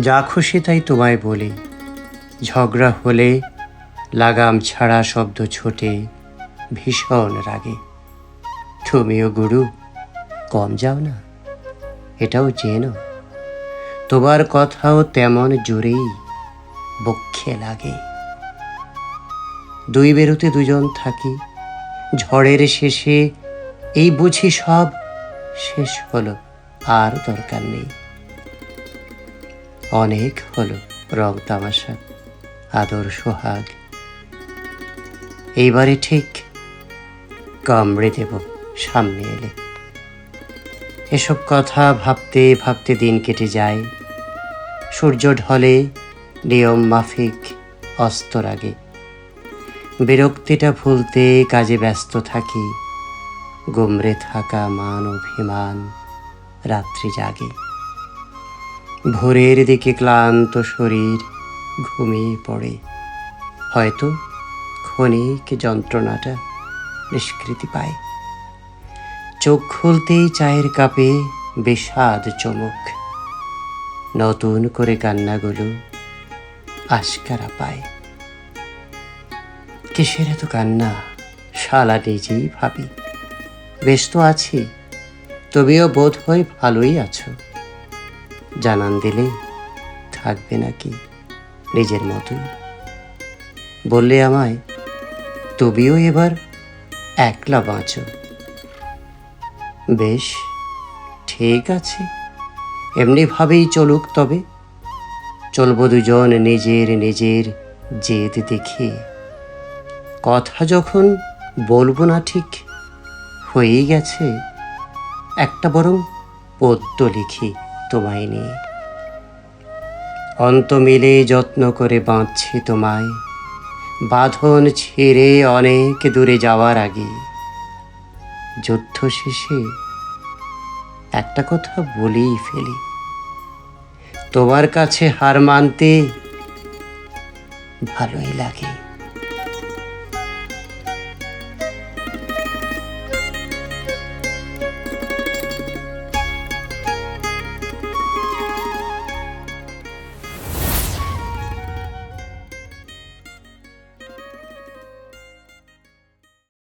যা খুশি তাই তোমায় বলি। ঝগড়া হলে লাগাম ছাড়া শব্দ ছোটে, ভীষণ রাগে। তুমিও গুরু, কম যাও না, এটাও জেনো তোমার কথাও তেমন জোরেই বক্ষে লাগে। দুই বেরোতে দুজন থাকি, ঝড়ের শেষে এই বুঝি সব শেষ হলো, আর দরকার নেই। অনেক হলো রং তামাশা, আদর সোহাগ। এইবারে ঠিক কামড়ে দেব সামনে এলে। এসব কথা ভাবতে ভাবতে দিন কেটে যায়। সূর্য ঢলে নিয়ম মাফিক অস্তর আগে। বিরক্তিটা ভুলতে কাজে ব্যস্ত থাকি। গুমরে থাকা মান অভিমান রাত্রি জাগে। ভোরের দিকে ক্লান্ত শরীর ঘুমিয়ে পড়ে। হয়তো ক্ষণিক যন্ত্রণাটা নিষ্কৃতি পায়। চোখ খুলতেই চায়ের কাপে বিষাদ চমক। নতুন করে কান্নাগুলো আশকারা পায়। কিসের এত কান্না? শালা নিজেই ভাবি। বেশ তো আছি, তবেও বোধ হয় ভালোই আছো। জানান দিলে থাকবে নাকি নিজের মতোই বললে আমায় তবেও এবার একলা বাঁচো। বেশ, ঠিক আছে এমনিভাবেই চলুক তবে। চলব দুজন নিজের নিজের জেদ দেখে। কথা যখন বলব না ঠিক হয়েই গেছে, একটা বরং পদ্য লিখি। তোমায় নিয়ে অন্ত মিলে যত্ন করে বাঁধছি তোমায়। বাঁধন ছেড়ে অনেক দূরে যাওয়ার আগে। যুদ্ধ শেষে একটা কথা বলেই ফেলি। তোমার কাছে হার মানতে ভালোই লাগে।